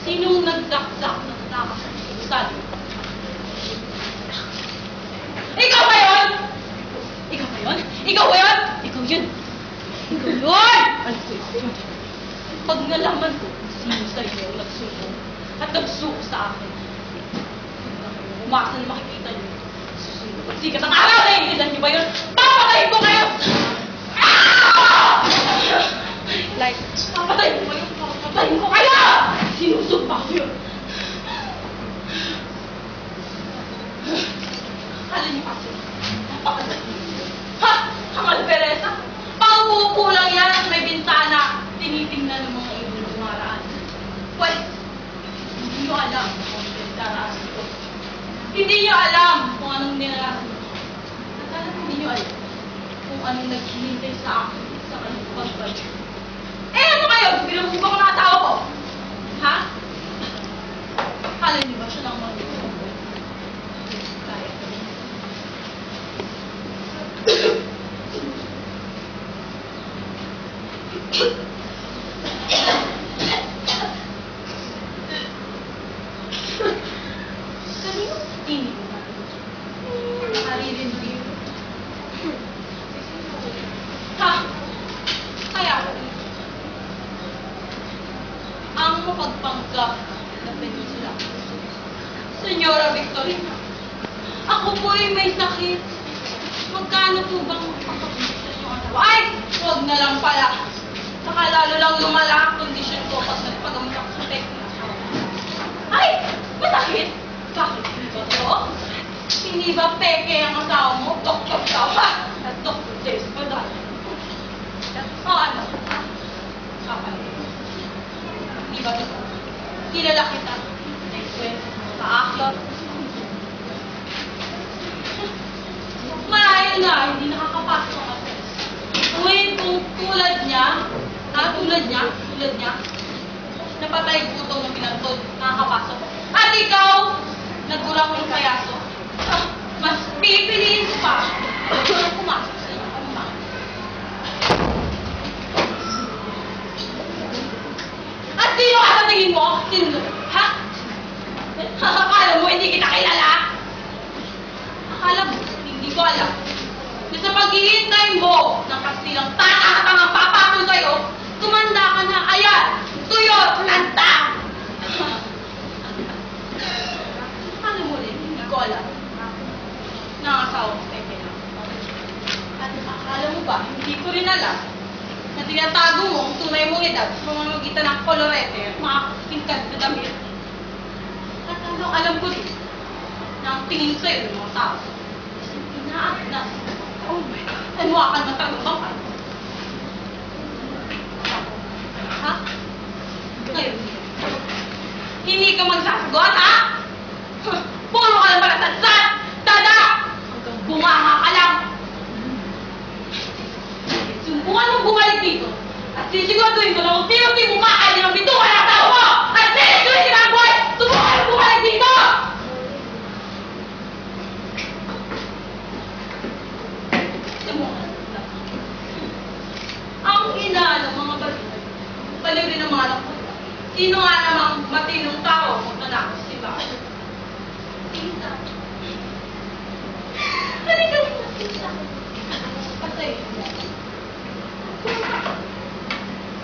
Sinong nagdakdak ng tama sa isan? Ikaw ba yun? Ikaw ba yun? Ikaw ba yun? Ikaw yun. Ikaw yun! Ano ko yun? Pag nalaman ko kung sino sa iyo ang nagsuko at nagsuko sa akin, huwag na kayo umasa na makikita niyo. Susunod ang sikat ng araw! Naiintindihan niyo ba yun? Papatayin ko kayo! Ah! Like, papatayin ko kayo! Papatayin ko kayo! Sinusumpa ko yun! Akala niyo kasi, napakadali. Ha? Ang alberesa? Pauupo lang yan at may bintana. Tinitingnan ng mga ibon ng maraan. Well, hindi niyo alam kung anong pinagdaraanan ko. Hindi niyo alam kung anong nilarasan ko. At alam hindi niyo alam kung anong naghihintay sa akin sa kanyang pagbalik. Eh, ano kayo? Binubuga ko na tao ko. Ha? Akala niyo ba siya lang mag-ibig? Kaya ko rin. Kanino tinig mo Nakaririnig yun. Ha? Kaya ko. Ang mapagpanggap na peninsula. Senyora Victorina, ako po ay may sakit. Magkano po bang makakabili sa inyo ang dalawa? Ay! Huwag na lang pala. Saka lalo lang lumala ang kondisyon ko pag nagpagamot ako sa teknik. Ay! Masakit! Bakit hindi ba to? Hindi ba peke ang asawa mo? Doktor ka ha? At Dr. Des Padal. O ano? Kapalit. Hindi ba to? Kilala kita. Nagkwento mo sa akin. Marahil nga, hindi nakakapasok ang ases. Uy, kung tulad niya, ha, tulad niya, tulad niya, napatay gutom ng pinantod, nakakapasok. At ikaw, nagkulang ng payaso, mas pipiliin ko pa na pumasok sa. At sino ka sa tingin mo? Sino? Ha? Akala mo hindi kita kilala? Akala mo, hindi ko alam. Na sa paghihintay mo ng kastilang tatahatang ang papatol sa'yo, tumanda ka na, ayan, tuyo, planta! Akala mo rin, hindi ko alam. Nangasawa ko kay Kena. At akala mo ba, hindi ko rin alam na tinatago mo ang tunay mong edad sa pamamagitan ng kolorete at mga tingkad na damit. At ano, alam ko din na ang tingin sa'yo ng mga tao inaagnas. Oh my God. Ano matagbakan? Ha? Ngayon, hindi ka magsasagot, ha? Puro ka lang pala sadsad! Dada! Hanggang bunganga ka lang! Subukan mong bumalik dito at sisiguraduhin ko na kung sino-sino mo kakain ng bituka ng tao mo! At sino-sino si Mamboy! Subukan mong bumalik dito! Subukan. Ang ina ng mga balita, baliw rin ang mga anak ko. Sino nga namang matinong tao kung nanakos si Bakit? Tita. Halika dito, tita. Patay.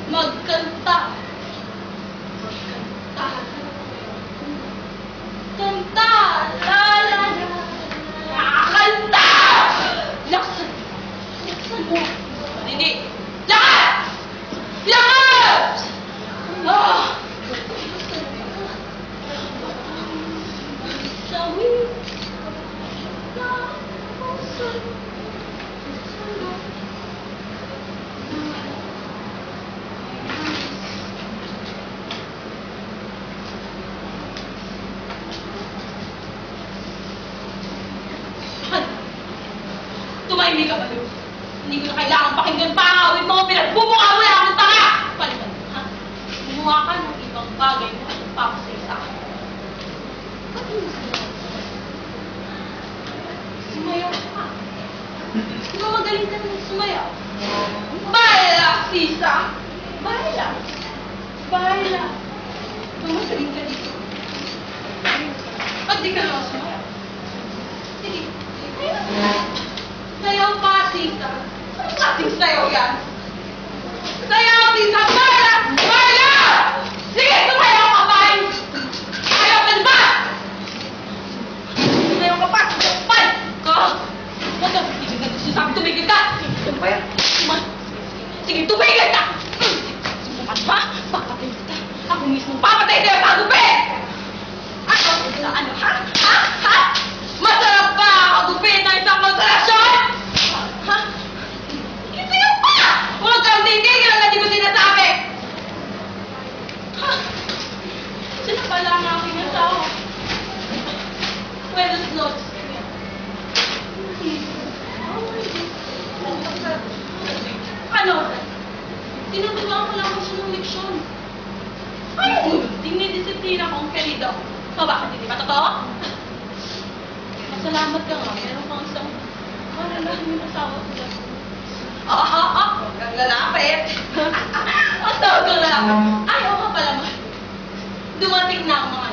Magkanta. Magkanta. Kanta! La la la! Nakakanta! Laksan! Laksan mo! Marinig! Lahat! Lahat! Ah! Sawi! Laksan! Tumahimik ka ba, Lou? Hindi ko na kailangan pakinggan pa ang awit mo. Pinagbubunga mo lang akong tanga! Palitan, ha? Gumawa ka ng ibang bagay na papasay sa akin. Ba't mo sumayaw? Sumayaw ka. Di ba magaling ka naman sumayaw? Baila, sisa! Baila! Baila! Magaling ka dito. Ba't di ka naman sumayaw? Sige. Sayaw pa, sisa. Anong klaseng sayaw yan? Ano? Tinuturuan ko lang ko siya ng leksyon. Kaya dinidisiplina kong kalido. So bakit hindi pa totoo? Masalamat ka nga, meron kang isang maralahan yung asawa ko lang. Oo, oo, oo, huwag kang lalapit. Asawa ko lang. Ayaw ka pala man. Dumating na ang mga